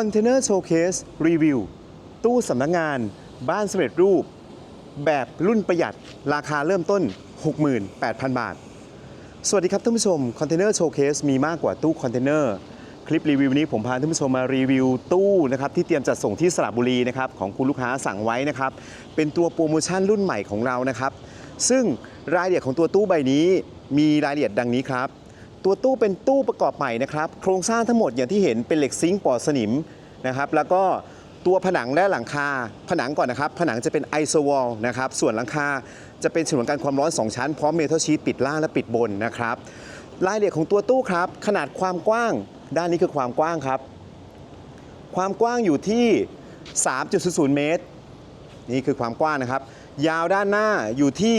Container Showcase Review ตู้สำนักงาน บ้านสำเร็จรูป แบบรุ่นประหยัดราคาเริ่มต้น 68,000 บาท สวัสดีครับท่านผู้ชม Container Showcase มีมากกว่าตู้คอนเทนเนอร์คลิปรีวิวนี้ผมพาท่านผู้ชมมารีวิวตู้นะครับที่เตรียมจัดส่งที่สระบุรีนะครับของคุณลูกค้าสั่งไว้นะครับเป็นตัวโปรโมชั่นรุ่นใหม่ของเรานะครับ ซึ่งรายละเอียดของตัวตู้ใบนี้มีรายละเอียดดังนี้ครับ ตัวตู้เป็นตู้ประกอบใหม่นะครับ โครงสร้างทั้งหมดอย่างที่เห็นเป็นเหล็กซิงค์ปอดสนิมนะครับ แล้วก็ตัวผนังและหลังคา ผนังก่อนนะครับ ผนังจะเป็นไอโซวอลนะครับ ส่วนหลังคาจะเป็นฉนวนกันความร้อน 2 ชั้น พร้อมเมทัลชีตปิดล่างและปิดบนนะครับ รายละเอียดของตัวตู้ครับ ขนาดความกว้าง ด้านนี้คือความกว้างครับ ความกว้างอยู่ที่ 3.00 เมตร นี่คือความกว้างนะครับ ยาวด้านหน้าอยู่ที่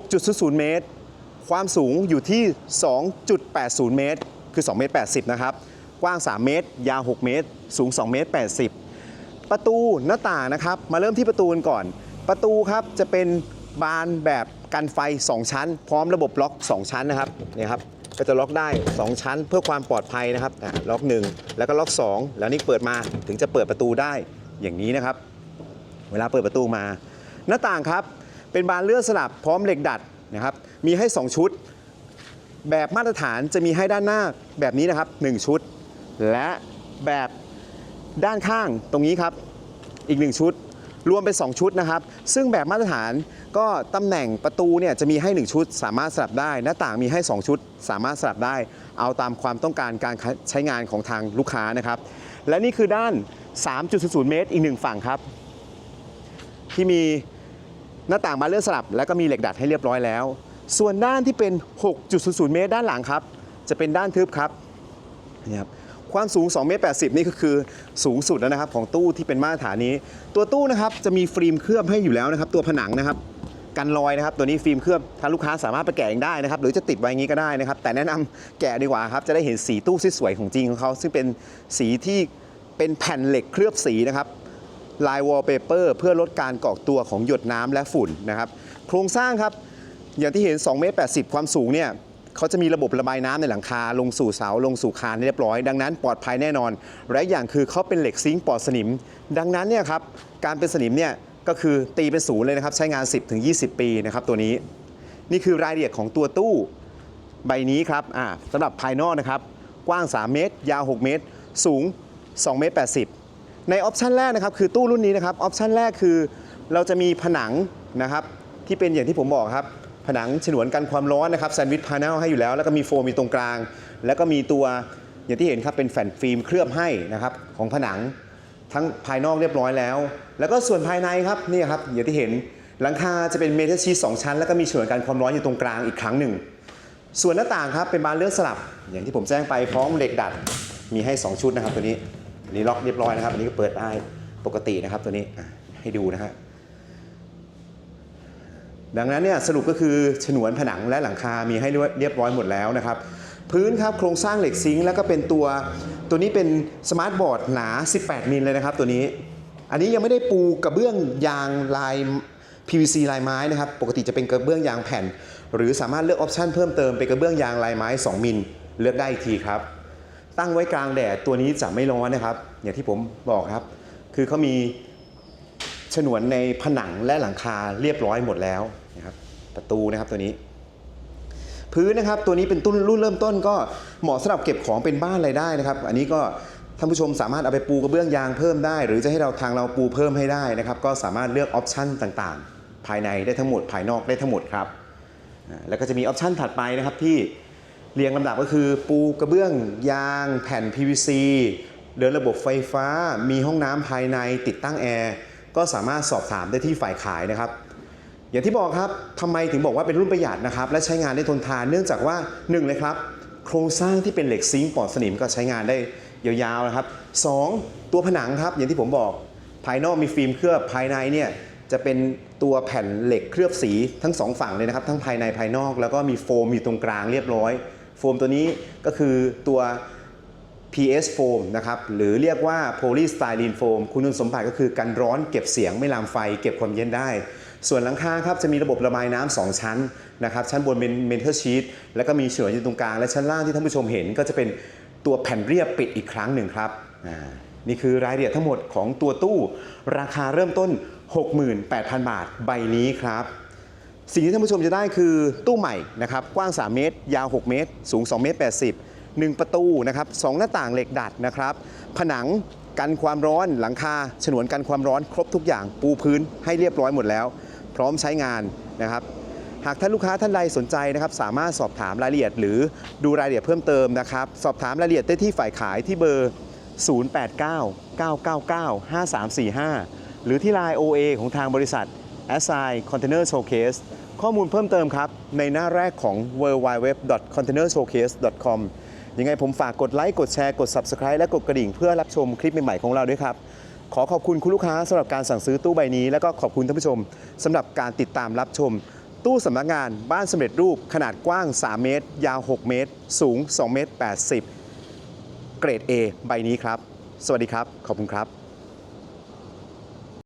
6.00 เมตร ความสูงอยู่ที่ 2.80 เมตร คือ 2 เมตร 80 นะครับ กว้าง 3 เมตร ยาว 6 เมตร สูง 2 เมตร 80 ประตูหน้าต่างนะครับ มาเริ่มที่ประตูกันก่อน ประตูครับจะเป็นบานแบบกันไฟ 2 ชั้น พร้อมระบบล็อก 2 ชั้นนะครับเนี่ยครับก็จะล็อกได้ 2 ชั้นเพื่อความปลอดภัยนะครับล็อก 1 แล้วก็ล็อก 2 แล้วนี่เปิดมาถึงจะเปิดประตูได้อย่างนี้นะครับ เวลาเปิดประตูมา หน้าต่างครับ เป็นบานเลื่อนสลับพร้อมเหล็กดัด นะครับมีให้ 2 ชุด แบบมาตรฐานจะมีให้ด้านหน้าแบบนี้นะครับ 1 ชุด และแบบด้านข้างตรงนี้ครับอีก 1 ชุด รวมเป็น 2 ชุดนะครับ ซึ่งแบบมาตรฐานก็ตำแหน่งประตูเนี่ยจะมีให้ 1 ชุด สามารถสลับได้ หน้าต่างมีให้ 2 ชุด สามารถสลับได้ เอาตามความต้องการการใช้งานของทางลูกค้านะครับ และนี่คือด้าน 3.00 เมตร อีกหนึ่งฝั่งครับ ที่มี หน้าต่างมาเลื่อนสลับ แล้วก็มีเหล็กดัดให้เรียบร้อยแล้ว ส่วนด้านที่เป็น 6.00 เมตร ด้านหลังครับ จะเป็นด้านทึบครับนี่ครับความสูง2เมตร80 นี่ก็คือสูงสุดแล้วนะครับของตู้ที่เป็นมาตรฐานนี้ ตัวตู้นะครับจะมีฟิล์มเคลือบให้อยู่แล้วนะครับ ตัวผนังนะครับกันรอยนะครับ ตัวนี้ฟิล์มเคลือบทางลูกค้าสามารถไปแกะเองได้นะครับ หรือจะติดไว้อย่างนี้ก็ได้นะครับ แต่แนะนำแกะดีกว่าครับ จะได้เห็นสีตู้ที่สวยของจริงของเขา ซึ่งเป็นสีที่เป็นแผ่นเหล็กเคลือบสีนะครับ ลายวอลเปเปอร์เพื่อลดการเกาะตัวของหยดน้ำและฝุ่นนะครับโครงสร้างครับอย่างที่เห็น2เมตร80 ความสูงเนี่ยเขาจะมีระบบระบายน้ำในหลังคา ลงสู่เสาลงสู่คานเรียบร้อย ดังนั้นปลอดภัยแน่นอน และอย่างคือเขาเป็นเหล็กซิงค์ปลอดสนิม ดังนั้นเนี่ยครับการเป็นสนิมเนี่ยก็คือตีเป็นศูนย์เลยนะครับ ใช้งาน 10-20 ปีนะครับตัวนี้ นี่คือรายละเอียดของตัวตู้ใบนี้ครับสำหรับภายนอกนะครับ กว้าง 3 เมตร ยาว 6 เมตร สูง 2 เมตร 80 ในออปชันแรกนะครับคือตู้รุ่นนี้นะครับออปชันแรกคือเราจะมีผนังนะครับที่เป็นอย่างที่ผมบอกครับผนังฉนวนกันความร้อนนะครับแซนด์วิชพาเนลให้อยู่แล้ว แล้วก็มีโฟมมีตรงกลาง แล้วก็มีตัวอย่างที่เห็นครับเป็นแผ่นฟิล์มเคลือบให้นะครับของผนังทั้งภายนอกเรียบร้อยแล้ว แล้วก็ส่วนภายในครับนี่ครับอย่างที่เห็นหลังคาจะเป็นเมทัลชีทสองชั้น แล้วก็มีฉนวนกันความร้อนอยู่ตรงกลางอีกครั้งหนึ่ง ส่วนหน้าต่างครับเป็นบานเลื่อนสลับ อย่างที่ผมแจ้งไปพร้อมเหล็กดัดมีให้ 2 ชุดนะครับตัวนี้ อันนี้ล็อกเรียบร้อยนะครับ อันนี้ก็เปิดได้ปกตินะครับตัวนี้ให้ดูนะฮะดังนั้นเนี่ยสรุปก็คือฉนวนผนังและหลังคา มีให้เรียบร้อยหมดแล้วนะครับ พื้นครับโครงสร้างเหล็กซิงค์แล้วก็เป็นตัวตัวนี้เป็นสมาร์ทบอร์ดหนา 18 มิลเลยนะครับ ตัวนี้ อันนี้ยังไม่ได้ปูกระเบื้องยางลาย PVC ลายไม้นะครับ ปกติจะเป็นกระเบื้องยางแผ่น หรือสามารถเลือกออปชันเพิ่มเติมเป็นกระเบื้องยางลายไม้ 2 มิลเลือกได้อีกทีครับ ตั้งไว้กลางแดดตัวนี้จะไม่ร้อนนะครับ อย่างที่ผมบอกครับ คือเขามีฉนวนในผนังและหลังคาเรียบร้อยหมดแล้วนะครับ ประตูนะครับตัวนี้ พื้นนะครับตัวนี้เป็นตุ้นรุ่นเริ่มต้นก็เหมาะสำหรับเก็บของเป็นบ้านอะไรได้นะครับ อันนี้ก็ท่านผู้ชมสามารถเอาไปปูกระเบื้องยางเพิ่มได้ หรือจะให้เราทางเราปูเพิ่มให้ได้นะครับ ก็สามารถเลือกออปชันต่างๆ ภายในได้ทั้งหมดภายนอกได้ทั้งหมดครับ แล้วก็จะมีออปชันถัดไปนะครับที่ เรียงลำดับก็คือปูกระเบื้องยางแผ่น PVC เดินระบบไฟฟ้า มีห้องน้ำภายในติดตั้งแอร์ ก็สามารถสอบถามได้ที่ฝ่ายขายนะครับ อย่างที่บอกครับทำไมถึงบอกว่าเป็นรุ่นประหยัดนะครับ และใช้งานได้ทนทานเนื่องจากว่าหนึ่งเลยครับ โครงสร้างที่เป็นเหล็กซิงค์ปลอดสนิมก็ใช้งานได้ยาวๆนะครับสองตัวผนังครับ อย่างที่ผมบอก ภายนอกมีฟิล์มเคลือบภายในเนี่ยจะเป็นตัวแผ่นเหล็กเคลือบสีทั้งสองฝั่งเลยนะครับ ทั้งภายในภายนอกแล้วก็มีโฟมอยู่ตรงกลางเรียบร้อย โฟมตัวนี้ก็คือตัว PS foam นะครับหรือเรียกว่า polystyrene foam คุณสมบัติก็คือกันร้อนเก็บเสียงไม่ลามไฟ เก็บความเย็นได้ ส่วนหลังคาครับจะมีระบบระบายน้ำสองชั้นนะครับชั้นบนเป็นเมทัลชีตแล้วก็มีฉนวนอยู่ตรงกลาง และชั้นล่างที่ท่านผู้ชมเห็นก็จะเป็นตัวแผ่นเรียบปิดอีกครั้งหนึ่งครับนี่คือรายละเอียดทั้งหมดของตัวตู้ ราคาเริ่มต้น 68,000 บาทใบนี้ครับ สิ่งที่ท่านผู้ชมจะได้คือตู้ใหม่นะครับกว้าง 3 เมตร ยาว 6 เมตร สูง 2 เมตร 80 1 ประตูนะครับสองหน้าต่างเหล็กดัดนะครับ ผนังกันความร้อนหลังคาฉนวนกันความร้อนครบทุกอย่างปูพื้นให้เรียบร้อยหมดแล้ว พร้อมใช้งานนะครับ หากท่านลูกค้าท่านใดสนใจนะครับ สามารถสอบถามรายละเอียด หรือดูรายละเอียดเพิ่มเติมนะครับ สอบถามรายละเอียดได้ที่ฝ่ายขายที่เบอร์ 089-999-5345 หรือที่ Line OA ของทางบริษัท a s s i Container Showcase ข้อมูลเพิ่มเติมครับ ในหน้าแรกของ w w w c o n t a i n e r s h o w c a s e c o m ยังไงผมฝากกดไลค์ กดแชร์ กด Subscribe และกดกระดิ่งเพื่อรับชมคลิปใหม่ ๆ ของเราด้วยครับ ขอขอบคุณคุณลูกค้าสำหรับการสั่งซื้อตู้ใบนี้ แล้วก็ขอบคุณท่านผู้ชมสำหรับการติดตามรับชม ตู้สำนักงานบ้านสำเร็จรูปขนาดกว้าง 3 เมตร ยาว 6 เมตร สูง 2 เมตร 80 เกรด A ใบนี้ครับ สวัสดีครับ ขอบคุณครับ